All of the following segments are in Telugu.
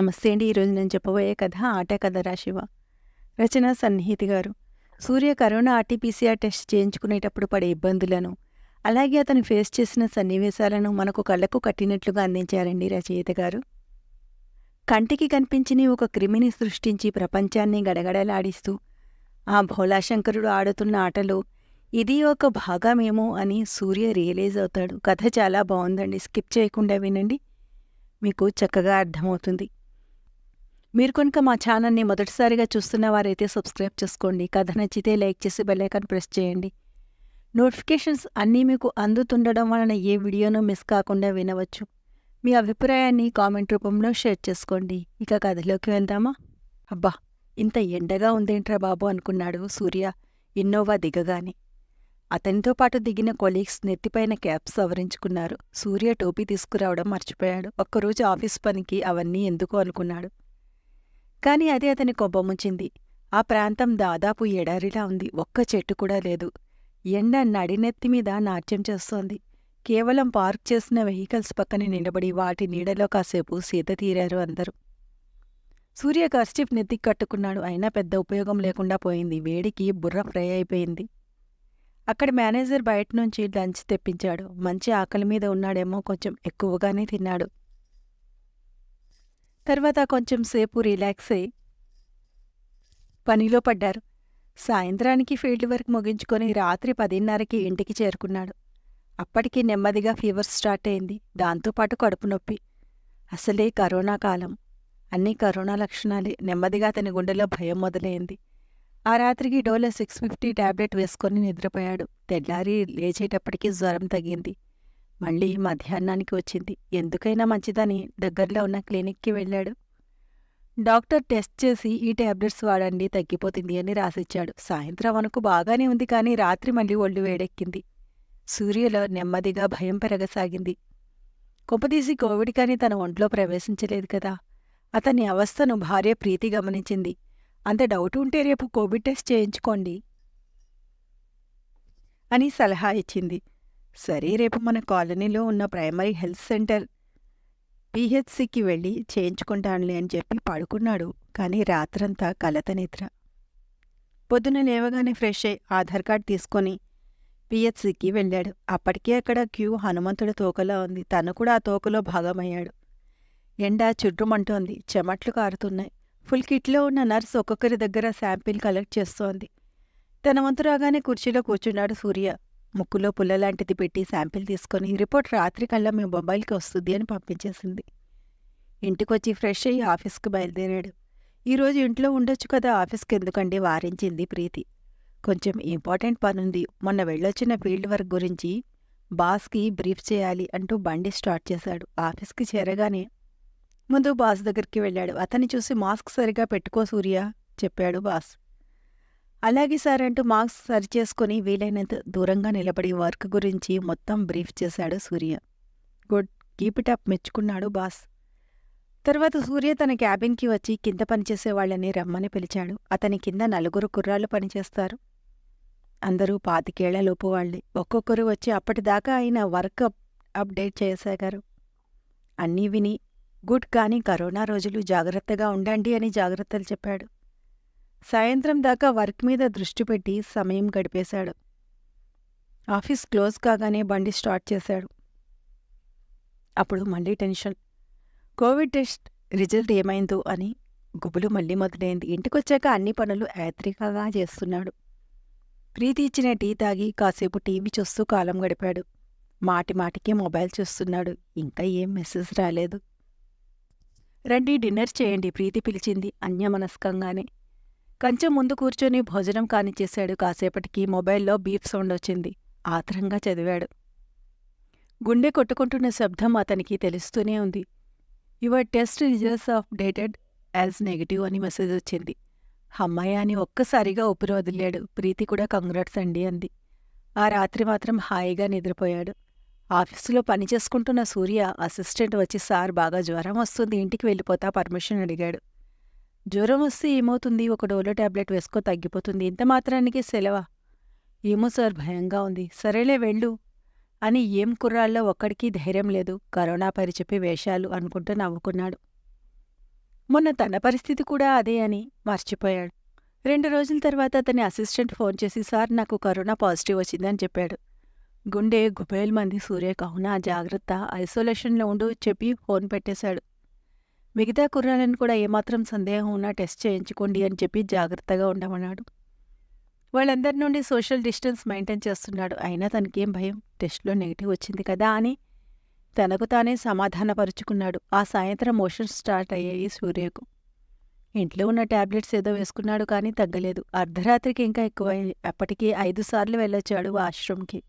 నమస్తే అండి. ఈరోజు నేను చెప్పబోయే కథ ఆట కథ రాశివ రచన Sannihiti garu. Surya corona RTPCR test చేయించుకునేటప్పుడు పడే ఇబ్బందులను అలాగే అతను ఫేస్ చేసిన సన్నివేశాలను మనకు కళ్ళకు కట్టినట్లుగా అందించారండి రచయిత గారు. కంటికి కనిపించని ఒక క్రిమిని సృష్టించి ప్రపంచాన్ని గడగడలాడిస్తూ ఆ భోలాశంకరుడు ఆడుతున్న ఆటలో ఇది ఒక భాగమేమో అని సూర్య రియలైజ్ అవుతాడు. కథ చాలా బాగుందండి. స్కిప్ చేయకుండా వినండి. మీకు చక్కగా అర్థమవుతుంది. మీరు కనుక మా ఛానల్ని మొదటిసారిగా చూస్తున్న వారైతే సబ్స్క్రైబ్ చేసుకోండి. కథ నచ్చితే లైక్ చేసి బెల్లైకాన్ ప్రెస్ చేయండి. నోటిఫికేషన్స్ అన్నీ మీకు అందుతుండడం వలన ఏ వీడియోను మిస్ కాకుండా వినవచ్చు. మీ అభిప్రాయాన్ని కామెంట్ రూపంలో షేర్ చేసుకోండి. ఇక కథలోకి వెళ్దామా? అబ్బా! ఇంత ఎండగా ఉందేంట్రా బాబు అనుకున్నాడు సూర్య ఇన్నోవా దిగగానే. అతనితో పాటు దిగిన కొలీగ్స్ నెత్తిపైన క్యాప్స్ సవరించుకున్నారు. సూర్య టోపీ తీసుకురావడం మర్చిపోయాడు. ఒక్కరోజు ఆఫీస్ పనికి అవన్నీ ఎందుకు అనుకున్నాడు. కాని అది అతని కొబ్బముంచింది ఆ ప్రాంతం దాదాపు ఎడారిలా ఉంది. ఒక్క చెట్టు కూడా లేదు. ఎండ నడినెత్తి మీద నాట్యం చేస్తోంది. కేవలం పార్క్ చేసిన వెహికల్స్ పక్కన నిలబడి వాటి నీడలో కాసేపు సీత తీరారు అందరూ. సూర్య కర్స్టిఫ్ నెత్తికి కట్టుకున్నాడు. అయినా పెద్ద ఉపయోగం లేకుండా పోయింది. వేడికి బుర్ర ఫ్రై అయిపోయింది. అక్కడ మేనేజర్ బయట నుంచి లంచ్ తెప్పించాడు. మంచి ఆకలి మీద ఉన్నాడేమో కొంచెం ఎక్కువగానే తిన్నాడు. తర్వాత కొంచెం సేపు రిలాక్స్ అయ్యి పనిలో పడ్డారు. సాయంత్రానికి ఫీల్డ్ వర్క్ ముగించుకొని రాత్రి పదిన్నరకి ఇంటికి చేరుకున్నాడు. అప్పటికి నెమ్మదిగా ఫీవర్ స్టార్ట్ అయింది. దాంతోపాటు కడుపు నొప్పి. అసలే కరోనా కాలం. అన్నీ కరోనా లక్షణాలే. నెమ్మదిగా అతని గుండెలో భయం మొదలైంది. ఆ రాత్రికి డోలో సిక్స్ ఫిఫ్టీ టాబ్లెట్ వేసుకొని నిద్రపోయాడు. తెల్లారి లేచేటప్పటికీ జ్వరం తగ్గింది. మళ్ళీ మధ్యాహ్నానికి వచ్చింది. ఎందుకైనా మంచిదని దగ్గరలో ఉన్న క్లినిక్కి వెళ్ళాడు. డాక్టర్ టెస్ట్ చేసి ఈ టాబ్లెట్స్ వాడండి తగ్గిపోతుంది అని రాసిచ్చాడు. సాయంత్రం వరకు బాగానే ఉంది కానీ రాత్రి మళ్ళీ ఒళ్ళు వేడెక్కింది. సూర్యలో నెమ్మదిగా భయం పెరగసాగింది. కొంపదీసి కోవిడ్ కానీ తన ఒంట్లో ప్రవేశించలేదు కదా. అతని అవస్థను భార్య ప్రీతి గమనించింది. అంత డౌట్ ఉంటే రేపు కోవిడ్ టెస్ట్ చేయించుకోండి అని సలహా ఇచ్చింది. సరే రేపు మన కాలనీలో ఉన్న ప్రైమరీ హెల్త్ సెంటర్ పిహెచ్సికి వెళ్ళి చేయించుకుంటానులే అని చెప్పి పడుకున్నాడు. కానీ రాత్రంతా కలత నిద్ర పొద్దున లేవగానే ఫ్రెష్ అయి ఆధార్ కార్డ్ తీసుకొని పిహెచ్సికి వెళ్ళాడు. అప్పటికే అక్కడ క్యూ హనుమంతుడి తోకలా ఉంది. తను కూడా ఆ తోకలో భాగమయ్యాడు. ఎండ చుట్టుమంటోంది చెమట్లు కారుతున్నాయి. ఫుల్ కిట్లో ఉన్న నర్స్ ఒక్కొక్కరి దగ్గర శాంపిల్ కలెక్ట్ చేస్తోంది. తన వంతు రాగానే కుర్చీలో కూర్చున్నాడు సూర్య. ముక్కులో పుల్లలాంటిది పెట్టి శాంపిల్ తీసుకొని రిపోర్ట్ రాత్రి కల్లా మీ మొబైల్కి వస్తుంది అని పంపించేసింది. ఇంటికొచ్చి ఫ్రెష్ అయ్యి ఆఫీస్కి బయలుదేరాడు. ఈరోజు ఇంట్లో ఉండొచ్చు కదా ఆఫీస్కి ఎందుకండి వారించింది ప్రీతి. కొంచెం ఇంపార్టెంట్ పనుంది. మొన్న వెళ్ళొచ్చిన ఫీల్డ్ వర్క్ గురించి బాస్కి బ్రీఫ్ చేయాలి అంటూ బండి స్టార్ట్ చేశాడు. ఆఫీస్కి చేరగానే ముందు బాస్ దగ్గరికి వెళ్ళాడు. అతన్ని చూసి మాస్క్ సరిగా పెట్టుకో సూర్య చెప్పాడు బాస్. అలాగే సార్ అంటూ మార్క్స్ సరిచేసుకుని వీలైనంత దూరంగా నిలబడి వర్క్ గురించి మొత్తం బ్రీఫ్ చేశాడు Surya. Good keep it up మెచ్చుకున్నాడు boss. తర్వాత సూర్య తన క్యాబిన్కి వచ్చి కింద పనిచేసే వాళ్ళని రమ్మని పిలిచాడు. అతని కింద నలుగురు కుర్రాళ్ళు పనిచేస్తారు. అందరూ పాతికేళ్ళలోపు వాళ్ళే. ఒక్కొక్కరు వచ్చి అప్పటిదాకా ఆయన వర్క్ అప్డేట్ చేసాగారు అన్నీ విని గుడ్ కానీ కరోనా రోజులు జాగ్రత్తగా ఉండండి అని జాగ్రత్తలు చెప్పాడు. సాయంత్రం దాకా వర్క్ మీద దృష్టి పెట్టి సమయం గడిపేశాడు. ఆఫీస్ క్లోజ్ కాగానే బండి స్టార్ట్ చేశాడు. అప్పుడు మళ్ళీ టెన్షన్. కోవిడ్ టెస్ట్ రిజల్ట్ ఏమైందో అని గుబులు మళ్ళీ మొదలైంది. ఇంటికొచ్చాక అన్ని పనులు యాత్రికగా చేస్తున్నాడు. ప్రీతి ఇచ్చిన టీ తాగి కాసేపు టీవీ చూస్తూ కాలం గడిపాడు. మాటి మాటికి మొబైల్ చూస్తున్నాడు. ఇంకా ఏం మెసేజ్ రాలేదు. రండి డిన్నర్ చేయండి ప్రీతి పిలిచింది అన్యమనస్కంగానే. కంచె ముందు కూర్చొని భోజనం కానిచ్చేశాడు. కాసేపటికి మొబైల్లో బీప్ సౌండ్ వచ్చింది. ఆత్రంగా చదివాడు. గుండె కొట్టుకుంటున్న శబ్దం అతనికి తెలుస్తూనే ఉంది. Your test results updated as negative అని మెసేజ్ వచ్చింది. అమ్మాయి అని ఒక్కసారిగా ఊపిరి వదిలాడు. ప్రీతి కూడా కంగ్రాట్స్ అండి అంది. ఆ రాత్రి మాత్రం హాయిగా నిద్రపోయాడు. ఆఫీసులో పని చేసుకుంటున్న సూర్య అసిస్టెంట్ వచ్చి సార్ బాగా జ్వరం వస్తుంది. ఇంటికి వెళ్ళిపోతా పర్మిషన్ అడిగాడు. జ్వరం వస్తే ఏమవుతుంది? ఒక డోలో టాబ్లెట్ వేసుకో తగ్గిపోతుంది. ఇంత మాత్రానికి సెలవా? ఏమో సార్ భయంగా ఉంది. సరేలే వెళ్ళు. అని ఏం కుర్రాళ్ళో ఒక్కడికి ధైర్యం లేదు. కరోనా పరిచెప్పి వేషాలు అనుకుంటూ నవ్వుకున్నాడు. మొన్న తన పరిస్థితి కూడా అదే అని మర్చిపోయాడు. రెండు రోజుల తర్వాత అతని అసిస్టెంట్ ఫోన్ చేసి సార్ నాకు కరోనా పాజిటివ్ వచ్చిందని చెప్పాడు. గుండె గుబేల్ మంది సూర్య కావున జాగ్రత్త ఐసోలేషన్లో ఉండు చెప్పి ఫోన్ పెట్టేశాడు. మిగతా కుర్రాలను కూడా ఏమాత్రం సందేహం ఉన్నా టెస్ట్ చేయించుకోండి అని చెప్పి జాగ్రత్తగా ఉండమన్నాడు. వాళ్ళందరి నుండి సోషల్ డిస్టెన్స్ మెయింటైన్ చేస్తున్నాడు. అయినా తనకేం భయం? టెస్ట్లో నెగిటివ్ వచ్చింది కదా అని తనకు తానే సమాధానపరుచుకున్నాడు. ఆ సాయంత్రం మోషన్స్ స్టార్ట్ అయ్యాయి సూర్యకు. ఇంట్లో ఉన్న టాబ్లెట్స్ ఏదో వేసుకున్నాడు కానీ తగ్గలేదు. అర్ధరాత్రికి ఇంకా ఎక్కువైంది అప్పటికీ ఐదు సార్లు వెళ్ళొచ్చాడు ఆశ్రమ్కి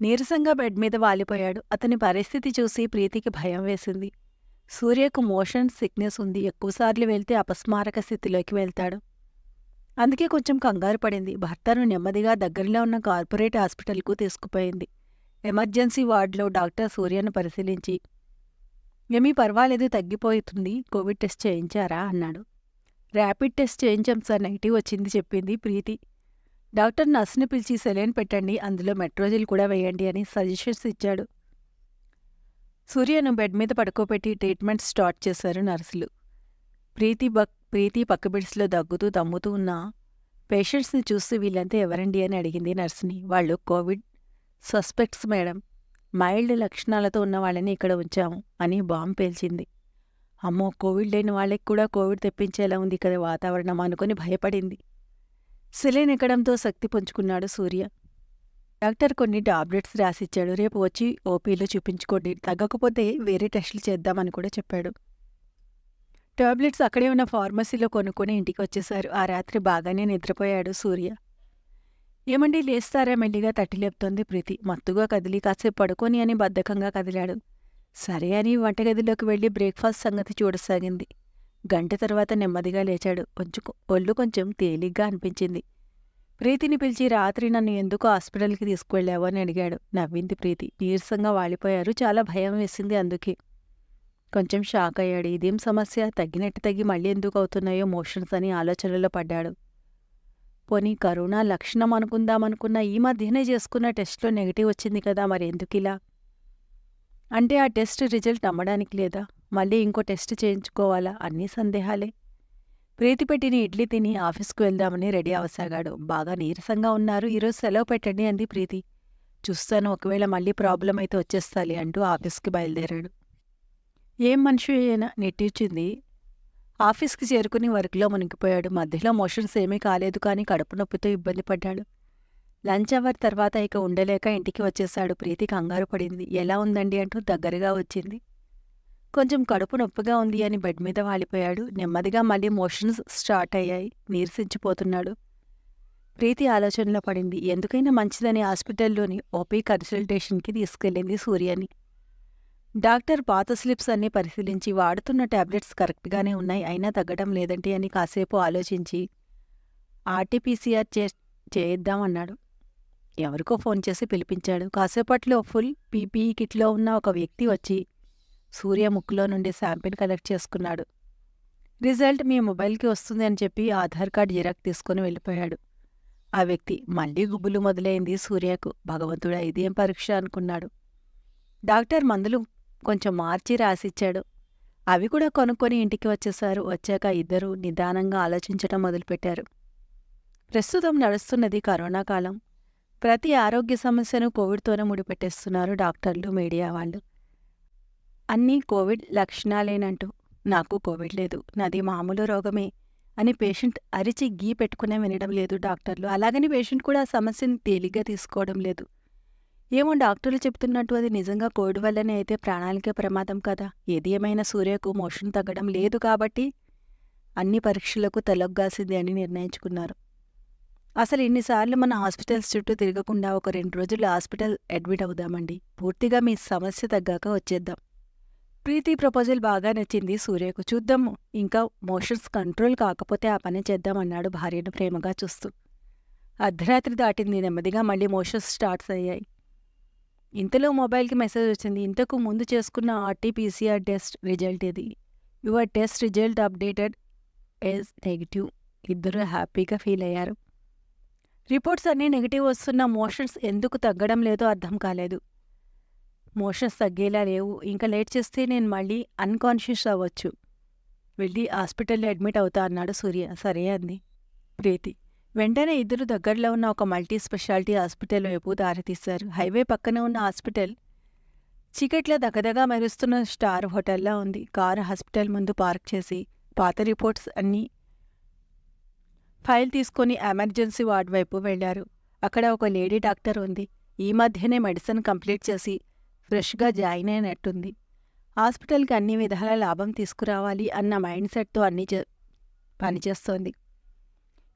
నీరసంగా బెడ్ మీద వాలిపోయాడు. అతని పరిస్థితి చూసి ప్రీతికి భయం వేసింది. సూర్యకు మోషన్ సిక్నెస్ ఉంది ఎక్కువసార్లు వెళ్తే అపస్మారక స్థితిలోకి వెళ్తాడు. అందుకే కొంచెం కంగారు పడింది. భర్తను నెమ్మదిగా దగ్గరలో ఉన్న కార్పొరేట్ హాస్పిటల్కు తీసుకుపోయింది. ఎమర్జెన్సీ వార్డులో డాక్టర్ సూర్యను పరిశీలించి ఏమీ పర్వాలేదు తగ్గిపోతుంది. కోవిడ్ టెస్ట్ చేయించారా? అన్నాడు. ర్యాపిడ్ టెస్ట్ చేయించాం సార్. నెగిటివ్ వచ్చింది చెప్పింది ప్రీతి. డాక్టర్ నర్సును పిలిచి సెలైన్ పెట్టండి. అందులో మెట్రోజిల్ కూడా వేయండి అని సజెషన్స్ ఇచ్చాడు. సూర్యను బెడ్ మీద పడుకోబెట్టి ట్రీట్మెంట్ స్టార్ట్ చేశారు నర్సులు. ప్రీతి బక్ ప్రీతి పక్కబెడ్స్లో దగ్గుతూ దమ్ముతూ ఉన్న పేషెంట్స్ని చూసి వీళ్ళంతా ఎవరండి అని అడిగింది నర్సుని. వాళ్ళు కోవిడ్ సస్పెక్ట్స్ మేడం. మైల్డ్ లక్షణాలతో ఉన్న వాళ్ళని ఇక్కడ ఉంచాము అని బాంబు పేల్చింది. అమ్మో కోవిడ్ లేని వాళ్ళకి కూడా కోవిడ్ తెప్పించేలా ఉంది కదా వాతావరణం అనుకుని భయపడింది. సిలైన్ ఎక్కడంతో శక్తి పుంజుకున్నాడు సూర్య. డాక్టర్ కొన్ని టాబ్లెట్స్ రాసిచ్చాడు. రేపు వచ్చి ఓపీలో చూపించుకోండి. తగ్గకపోతే వేరే టెస్టులు చేద్దామని కూడా చెప్పాడు. టాబ్లెట్స్ అక్కడే ఉన్న ఫార్మసీలో కొనుక్కొని ఇంటికి వచ్చేశారు ఆ రాత్రి బాగానే నిద్రపోయాడు సూర్య. ఏమండి లేస్తారా? మెల్లిగా తట్టి లేపుతోంది ప్రీతి. మత్తుగా కదిలి కాసేపు పడుకొని అని బద్ధకంగా కదిలాడు. సరే అని వంటగదిలోకి వెళ్ళి బ్రేక్ఫాస్ట్ సంగతి చూడసాగింది. గంట తర్వాత నెమ్మదిగా లేచాడు. కొంచెం ఒళ్ళు కొంచెం తేలిగ్గా అనిపించింది. ప్రీతిని పిలిచి రాత్రి నన్ను ఎందుకు హాస్పిటల్కి తీసుకువెళ్ళావు అని అడిగాడు. నవ్వింది ప్రీతి. నీరసంగా వాలిపోయారు. చాలా భయం వేసింది అందుకే. కొంచెం షాక్ అయ్యాడు. ఇదేం సమస్య? తగ్గినట్టు తగ్గి మళ్ళీ ఎందుకు అవుతున్నాయో మోషన్స్ అని ఆలోచనలో పడ్డాడు. పోనీ కరోనా లక్షణం అనుకుందామనుకున్న ఈ మధ్యనే చేసుకున్న టెస్ట్లో నెగిటివ్ వచ్చింది కదా మరి ఎందుకు ఇలా? అంటే ఆ టెస్ట్ రిజల్ట్ నమ్మడానికి లేదా? మళ్ళీ ఇంకో టెస్ట్ చేయించుకోవాలా? అన్నీ సందేహాలే. ప్రీతి పెట్టిన ఇడ్లీ తిని ఆఫీస్కు వెళ్దామని రెడీ అవసాగాడు బాగా నీరసంగా ఉన్నారు. ఈరోజు సెలవు పెట్టండి అంది ప్రీతి. చూస్తాను ఒకవేళ మళ్ళీ ప్రాబ్లం అయితే వచ్చేస్తాలి అంటూ ఆఫీస్కి బయలుదేరాడు. ఏం మనిషి అయినా నెట్టించింది. ఆఫీస్కి చేరుకుని వర్క్లో మునిగిపోయాడు. మధ్యలో మోషన్స్ ఏమీ కాలేదు కానీ కడుపు నొప్పితో ఇబ్బంది పడ్డాడు. లంచ్ అవర్ తర్వాత ఇక ఉండలేక ఇంటికి వచ్చేశాడు ప్రీతి కంగారు పడింది. ఎలా ఉందండి అంటూ దగ్గరగా వచ్చింది. కొంచెం కడుపు నొప్పిగా ఉంది అని బెడ్ మీద వాలిపోయాడు. నెమ్మదిగా మళ్ళీ మోషన్స్ స్టార్ట్ అయ్యాయి. నీరసించిపోతున్నాడు. ప్రీతి ఆలోచనలో పడింది. ఎందుకైనా మంచిదని హాస్పిటల్లోని ఓపీ కన్సల్టేషన్కి తీసుకెళ్ళింది సూర్యని. డాక్టర్ పాత స్లిప్స్ అన్నీ పరిశీలించి వాడుతున్న టాబ్లెట్స్ కరెక్ట్గానే ఉన్నాయి. అయినా తగ్గడం లేదంటే అని కాసేపు ఆలోచించి ఆర్టీపీసీఆర్ చే చేయిద్దామన్నాడు. ఎవరికో ఫోన్ చేసి పిలిపించాడు. కాసేపట్లో ఫుల్ పీపీఈ కిట్లో ఉన్న ఒక వ్యక్తి వచ్చి సూర్య ముక్కులో నుండి శాంపిల్ కలెక్ట్ చేసుకున్నాడు. రిజల్ట్ మీ మొబైల్కి వస్తుంది అని చెప్పి ఆధార్ కార్డ్ జిరాక్ తీసుకుని వెళ్ళిపోయాడు. ఆ వ్యక్తి మళ్ళీ గుబులు మొదలైంది సూర్యకు. భగవంతుడా ఇదేం పరీక్ష అనుకున్నాడు. డాక్టర్ మందులు కొంచెం మార్చి రాసిచ్చాడు. అవి కూడా కొనుక్కొని ఇంటికి వచ్చేశారు. వచ్చాక ఇద్దరూ నిదానంగా ఆలోచించటం మొదలుపెట్టారు. ప్రస్తుతం నడుస్తున్నది కరోనా కాలం. ప్రతి ఆరోగ్య సమస్యను కోవిడ్తోనే ముడిపెట్టేస్తున్నారు డాక్టర్లు మీడియా వాళ్ళు. అన్నీ కోవిడ్ లక్షణాలేనంటూ నాకు కోవిడ్ లేదు నాది మామూలు రోగమే అని పేషెంట్ అరిచి గీ పెట్టుకునే వినడం లేదు డాక్టర్లు. అలాగని పేషెంట్ కూడా ఆ సమస్యను తేలిగ్గా తీసుకోవడం లేదు. ఏమో డాక్టర్లు చెప్తున్నట్టు అది నిజంగా కోవిడ్ వల్లనే అయితే ప్రాణాలకే ప్రమాదం కదా. ఏది ఏమైనా సూర్యకు మోషన్ తగ్గడం లేదు కాబట్టి అన్ని పరీక్షలకు తలొగ్గాల్సింది అని నిర్ణయించుకున్నారు. అసలు ఇన్నిసార్లు మన హాస్పిటల్స్ చుట్టూ తిరగకుండా ఒక రెండు రోజులు హాస్పిటల్ అడ్మిట్ అవుదామండి. పూర్తిగా మీ సమస్య తగ్గాక వచ్చేద్దాం. ప్రీతి ప్రపోజల్ బాగా నచ్చింది సూర్యకు. చూద్దాము ఇంకా మోషన్స్ కంట్రోల్ కాకపోతే ఆ పని చేద్దామన్నాడు భార్యను ప్రేమగా చూస్తూ. అర్ధరాత్రి దాటింది నెమ్మదిగా మళ్ళీ మోషన్స్ స్టార్ట్స్ అయ్యాయి. ఇంతలో మొబైల్కి మెసేజ్ వచ్చింది ఇంతకు ముందు చేసుకున్న ఆర్టీపీసీఆర్ టెస్ట్ రిజల్ట్ ఇది your test result updated as negative. ఇద్దరు హ్యాపీగా ఫీల్ అయ్యారు. రిపోర్ట్స్ అన్నీ నెగిటివ్ వస్తున్న మోషన్స్ ఎందుకు తగ్గడం లేదో అర్థం కాలేదు. మోషన్స్ తగ్గేలా లేవు. ఇంకా లేట్ చేస్తే నేను మళ్ళీ అన్కాన్షియస్ అవ్వచ్చు. వెళ్ళి హాస్పిటల్లో అడ్మిట్ అవుతా అన్నాడు సూర్య. సరే అంది ప్రీతి. వెంటనే ఇద్దరు దగ్గరలో ఉన్న ఒక మల్టీ స్పెషాలిటీ హాస్పిటల్ వైపు దారితీశారు. హైవే పక్కన ఉన్న హాస్పిటల్ చీకట్లో దగదగా మెరుస్తున్న స్టార్ హోటల్లా ఉంది. కారు హాస్పిటల్ ముందు పార్క్ చేసి పాత రిపోర్ట్స్ అన్నీ ఫైల్ తీసుకొని ఎమర్జెన్సీ వార్డ్ వైపు వెళ్ళారు అక్కడ ఒక లేడీ డాక్టర్ ఉంది. ఈ మధ్యనే మెడిసిన్ కంప్లీట్ చేసి ఫ్రెష్గా జాయిన్ అయినట్టుంది. హాస్పిటల్కి అన్ని విధాల లాభం తీసుకురావాలి అన్న మైండ్ సెట్తో అన్ని పనిచేస్తోంది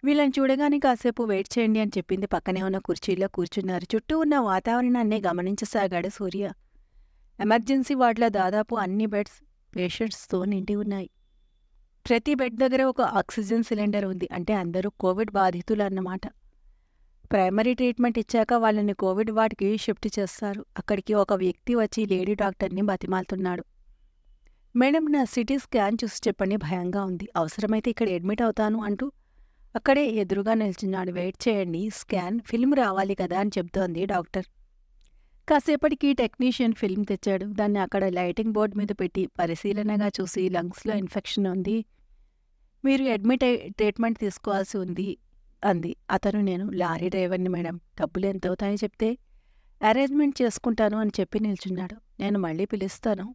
వీళ్ళని చూడగానే కాసేపు వెయిట్ చేయండి అని చెప్పింది పక్కనే ఉన్న కుర్చీలో కూర్చున్నారు. చుట్టూ ఉన్న వాతావరణాన్ని గమనించసాగాడు సూర్య. ఎమర్జెన్సీ వార్డులో దాదాపు అన్ని బెడ్స్ పేషెంట్స్తో నిండి ఉన్నాయి. ప్రతి బెడ్ దగ్గర ఒక ఆక్సిజన్ సిలిండర్ ఉంది. అంటే అందరూ కోవిడ్ బాధితులు అన్నమాట. ప్రైమరీ ట్రీట్మెంట్ ఇచ్చాక వాళ్ళని కోవిడ్ వార్డ్కి షిఫ్ట్ చేస్తారు. అక్కడికి ఒక వ్యక్తి వచ్చి లేడీ డాక్టర్ని బతిమాలుతున్నాడు. మేడం నా సిటీ స్కాన్ చూసి చెప్పండి భయంగా ఉంది. అవసరమైతే ఇక్కడ అడ్మిట్ అవుతాను అంటూ అక్కడే ఎదురుగా నిల్చున్నాడు. వెయిట్ చేయండి స్కాన్ ఫిల్మ్ రావాలి కదా అని చెప్తోంది డాక్టర్. కాసేపటికి టెక్నీషియన్ ఫిల్మ్ తెచ్చాడు. దాన్ని అక్కడ లైటింగ్ బోర్డు మీద పెట్టి పరిశీలనగా చూసి లంగ్స్లో ఇన్ఫెక్షన్ ఉంది. మీరు అడ్మిట్ అయి ట్రీట్మెంట్ తీసుకోవాల్సి ఉంది. అంది. అతను నేను లారీ డ్రైవర్ని మేడం. డబ్బులు ఎంత అవుతాయో చెప్తే అరేంజ్మెంట్ చేసుకుంటాను అని చెప్పి నిల్చున్నాడు. నేను మళ్ళీ పిలుస్తాను.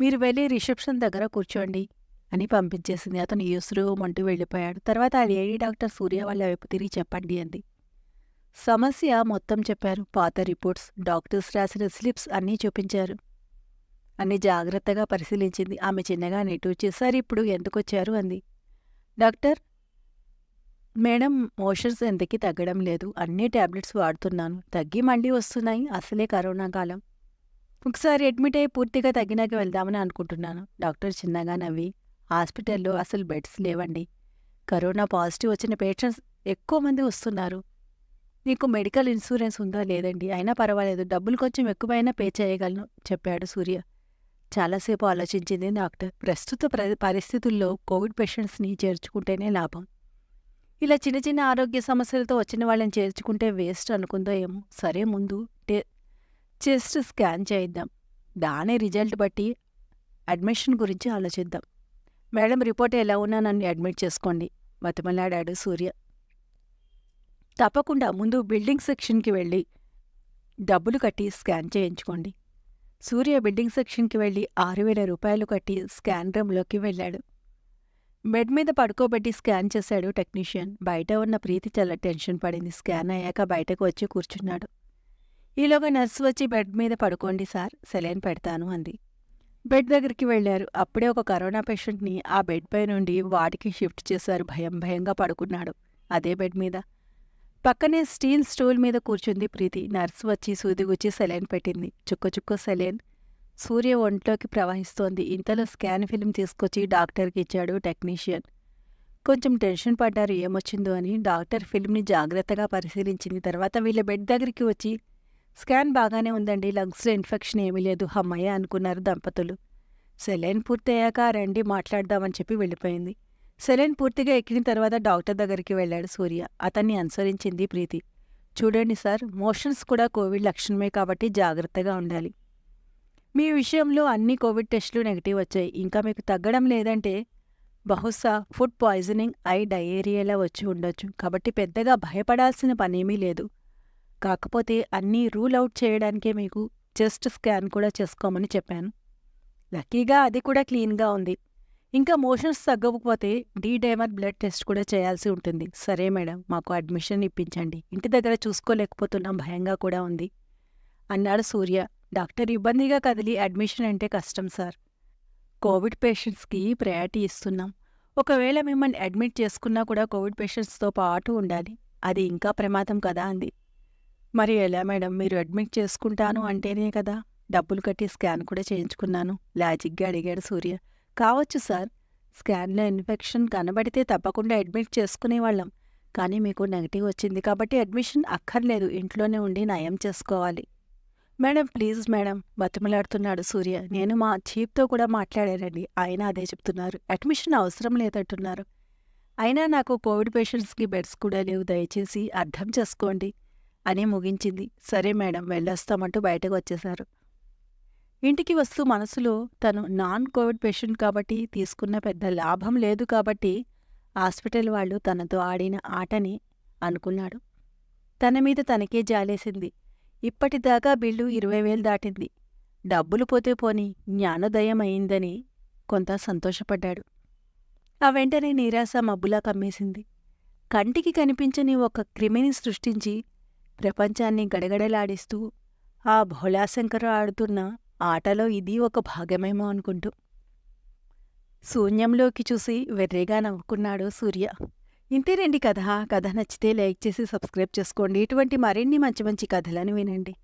మీరు వెళ్ళి రిసెప్షన్ దగ్గర కూర్చోండి అని పంపించేసింది. అతను యూసురు మంటూ వెళ్ళిపోయాడు. తర్వాత ఆ లేడీ డాక్టర్ సూర్య వాళ్ళ వైపు తిరిగి చెప్పండి అంది. సమస్య మొత్తం చెప్పారు. పాత రిపోర్ట్స్ డాక్టర్స్ రాసిన స్లిప్స్ అన్నీ చూపించారు. అన్ని జాగ్రత్తగా పరిశీలించింది. ఆమె చిన్నగా నెట్టూచి సార్ ఇప్పుడు ఎందుకొచ్చారు అంది. డాక్టర్ మేడం మోషన్స్ ఎందుకు తగ్గడం లేదు. అన్ని టాబ్లెట్స్ వాడుతున్నాను. తగ్గి మళ్ళీ వస్తున్నాయి. అసలే కరోనా కాలం. ఒకసారి అడ్మిట్ అయ్యి పూర్తిగా తగ్గినాక వెళ్దామని అనుకుంటున్నాను. డాక్టర్ చిన్నగా నవ్వి హాస్పిటల్లో అసలు బెడ్స్ లేవండి. కరోనా పాజిటివ్ వచ్చిన పేషెంట్స్ ఎక్కువ మంది వస్తున్నారు. నీకు మెడికల్ ఇన్సూరెన్స్ ఉందా లేదండి? అయినా పర్వాలేదు. డబ్బులు కొంచెం ఎక్కువైనా పే చేయగలను చెప్పాడు సూర్య. చాలాసేపు ఆలోచించింది డాక్టర్. ప్రస్తుత ప్ర పరిస్థితుల్లో కోవిడ్ పేషెంట్స్ని చేర్చుకుంటేనే లాభం. ఇలా చిన్న చిన్న ఆరోగ్య సమస్యలతో వచ్చిన వాళ్ళని చేర్చుకుంటే వేస్ట్ అనుకుందో ఏమో. సరే ముందు టే చెస్ట్ స్కాన్ చేయిద్దాం. దాని రిజల్ట్ బట్టి అడ్మిషన్ గురించి ఆలోచిద్దాం. మేడం రిపోర్ట్ ఎలా ఉన్నా నన్ను అడ్మిట్ చేసుకోండి. బతిమలాడాడు సూర్య. తప్పకుండా ముందు బిల్డింగ్ సెక్షన్కి వెళ్ళి డబ్బులు కట్టి స్కాన్ చేయించుకోండి. సూర్య బిల్డింగ్ సెక్షన్కి వెళ్ళి ఆరు వేల రూపాయలు కట్టి స్కాన్ రూమ్లోకి వెళ్ళాడు. బెడ్ మీద పడుకోబెట్టి స్కాన్ చేశాడు టెక్నీషియన్. బయట ఉన్న ప్రీతి చాలా టెన్షన్ పడింది. స్కాన్ అయ్యాక బయటకు వచ్చి కూర్చున్నాడు. ఈలోగా నర్సు వచ్చి బెడ్ మీద పడుకోండి సార్ సెలైన్ పెడతాను అంది. బెడ్ దగ్గరికి వెళ్ళారు అప్పుడే ఒక కరోనా పేషెంట్ని ఆ బెడ్ పై నుండి వాటికి షిఫ్ట్ చేశారు. భయం భయంగా పడుకున్నాడు అదే బెడ్ మీద. పక్కనే స్టీల్ స్టూల్ మీద కూర్చుంది ప్రీతి. నర్సు వచ్చి సూదిగుచ్చి సెలైన్ పెట్టింది. చుక్క చుక్క సెలైన్. సూర్య ఒంట్లోకి ప్రవహిస్తోంది. ఇంతలో స్కాన్ ఫిల్మ్ తీసుకొచ్చి డాక్టర్కి ఇచ్చాడు టెక్నీషియన్. కొంచెం టెన్షన్ పడ్డారు ఏమొచ్చిందో అని. డాక్టర్ ఫిల్మ్ని జాగ్రత్తగా పరిశీలించింది. తర్వాత వీళ్ళ బెడ్ దగ్గరికి వచ్చి స్కాన్ బాగానే ఉందండి లంగ్స్లో ఇన్ఫెక్షన్ ఏమీ లేదు హమ్మయ్య అనుకున్నారు దంపతులు. సెలైన్ పూర్తయ్యాక రండి మాట్లాడదామని చెప్పి వెళ్ళిపోయింది. సెలైన్ పూర్తిగా ఎక్కిన తర్వాత డాక్టర్ దగ్గరికి వెళ్ళాడు సూర్య. అతన్ని అనుసరించింది ప్రీతి. చూడండి సార్ మోషన్స్ కూడా కోవిడ్ లక్షణమే కాబట్టి జాగ్రత్తగా ఉండాలి. మీ విషయంలో అన్ని కోవిడ్ టెస్టులు నెగిటివ్ వచ్చాయి. ఇంకా మీకు తగ్గడం లేదంటే బహుశా ఫుడ్ పాయిజనింగ్ ఐ డయేరియాలా వచ్చి ఉండొచ్చు. కాబట్టి పెద్దగా భయపడాల్సిన పనేమీ లేదు. కాకపోతే అన్నీ రూల్ అవుట్ చేయడానికే మీకు చెస్ట్ స్కాన్ కూడా చేసుకోమని చెప్పాను. లక్కీగా అది కూడా క్లీన్గా ఉంది. ఇంకా మోషన్స్ తగ్గకపోతే డీడైమర్ బ్లడ్ టెస్ట్ కూడా చేయాల్సి ఉంటుంది. సరే మేడం మాకు అడ్మిషన్ ఇప్పించండి. ఇంటి దగ్గర చూసుకోలేకపోతున్నాం భయంగా కూడా ఉంది. అన్నాడు సూర్య. డాక్టర్ ఇబ్బందిగా కదిలి అడ్మిషన్ అంటే కష్టం సార్. కోవిడ్ పేషెంట్స్కి ప్రయారిటీ ఇస్తున్నాం. ఒకవేళ మిమ్మల్ని అడ్మిట్ చేసుకున్నా కూడా కోవిడ్ పేషెంట్స్తో పాటు ఉండాలి. అది ఇంకా ప్రమాదం కదా అంది. మరి ఎలా మేడం? మీరు అడ్మిట్ చేసుకుంటాను అంటేనే కదా డబ్బులు కట్టి స్కాన్ కూడా చేయించుకున్నాను. లాజిక్గా అడిగాడు సూర్య. కావచ్చు సార్. స్కాన్లో ఇన్ఫెక్షన్ కనబడితే తప్పకుండా అడ్మిట్ చేసుకునేవాళ్ళం కానీ మీకు నెగటివ్ వచ్చింది కాబట్టి అడ్మిషన్ అక్కర్లేదు. ఇంట్లోనే ఉండి నయం చేసుకోవాలి. Madam please madam. బతిమలాడుతున్నాడు సూర్య. నేను మా చీఫ్తో కూడా మాట్లాడానండి. ఆయన అదే చెప్తున్నారు. అడ్మిషన్ అవసరం లేదంటున్నారు. అయినా నాకు కోవిడ్ పేషెంట్స్కి బెడ్స్ కూడా లేవు. దయచేసి అర్థం చేసుకోండి. అని ముగించింది. సరే మేడం వెళ్ళొస్తామంటూ బయటకు వచ్చేశారు. ఇంటికి వస్తూ మనసులో తను నాన్ కోవిడ్ పేషెంట్ కాబట్టి తీసుకున్న పెద్ద లాభం లేదు కాబట్టి హాస్పిటల్ వాళ్ళు తనతో ఆడిన ఆటని అనుకున్నాడు. తన మీద తనకే జాలేసింది. ఇప్పటిదాకా బిల్లు ఇరవై వేలు దాటింది. డబ్బులు పోతే పోని జ్ఞానోదయం అయిందని కొంత సంతోషపడ్డాడు. ఆ వెంటనే నిరాశ మబ్బులా కమ్మేసింది. కంటికి కనిపించని ఒక క్రిమిని సృష్టించి ప్రపంచాన్ని గడగడలాడిస్తూ ఆ భోళాశంకర ఆడుతున్న ఆటలో ఇది ఒక భాగమేమో అనుకుంటూ. శూన్యంలోకి చూసి వెర్రేగా నవ్వుకున్నాడు సూర్య. ఇంతేనండి కథ. కథ నచ్చితే లైక్ చేసి సబ్స్క్రైబ్ చేసుకోండి. ఇటువంటి మరిన్ని మంచి మంచి కథలను వినండి.